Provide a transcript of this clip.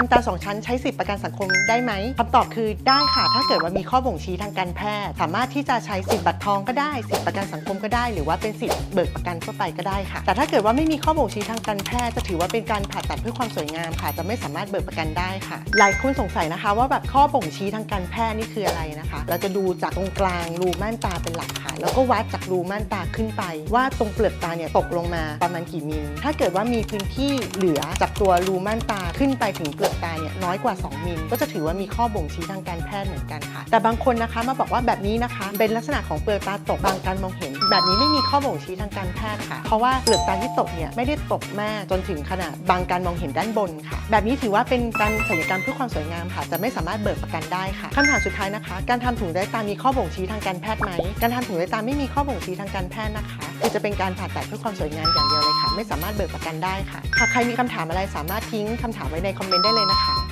ทำตาสองชั้นใช้สิทธิประกันสังคมได้ไหมคำตอบคือได้ค่ะ ถ้าเกิดว่ามีข้อบ่งชี้ทางการแพทย์ สามารถที่จะใช้สิทธิบัตรทองก็ได้สิทธิประกันสังคมก็ได้ หรือว่าเป็นสิทธิเบิกประกันทั่วไปก็ได้ค่ะ แต่ถ้าเกิดว่าไม่มีข้อบ่งชี้ทางการแพทย์จะถือว่าเป็นการผ่าตัดเพื่อความสวยงามค่ะ จะไม่สามารถเบิกประกันได้ค่ะ หลายคนสงสัยนะคะว่าแบบข้อบ่งชี้ทางการแพทย์นี่คืออะไรนะคะ เราจะดูจากตรงกลางรูม่านตาเป็นหลักค่ะ แล้วก็วัดจากรูม่านตาขึ้นไป ว่าตรงเปลือกตาเนี่ยตกลงมาประมาณกี่มิล ถ้าเกิดว่ามีพื้นที่เหลือจากตัวรูม่านตาขึ้นไปถึงเปลือกตาเนี่ยน้อยกว่า 2 มิล ก็จะถือว่ามีข้อบ่งชี้ทางการแพทย์เหมือนกันค่ะ แต่บางคนนะคะมาบอกว่าแบบนี้นะคะ เป็นลักษณะของเปลือกตาตกบางการมองเห็น แบบนี้ไม่มีข้อบ่งชี้ทางการแพทย์ค่ะ เพราะว่าเปลือกตาที่ตกเนี่ยไม่ได้ตกมากจนถึงขนาดบางการมองเห็นด้านบนค่ะ แบบนี้ถือว่าเป็นการศัลยกรรมเพื่อความสวยงามค่ะ จะไม่สามารถเบิกประกันได้ค่ะคำถามสุดท้ายนะคะ การทำถุงใต้ตามีข้อบ่งชี้ทางการแพทย์ไหมการทำถุงใต้ตาไม่มีข้อบ่งชี้ทางการแพทย์นะคะ คือจะเป็นการผ่าตัดเพื่อความสวยงามอย่างเดียวเลยค่ะ ไม่สามารถเบิกประกันได้ค่ะหากใครมีคำถามอะไรสามารถทิ้งคำถามไว้ในคอมเมนต์ได้เลยนะคะ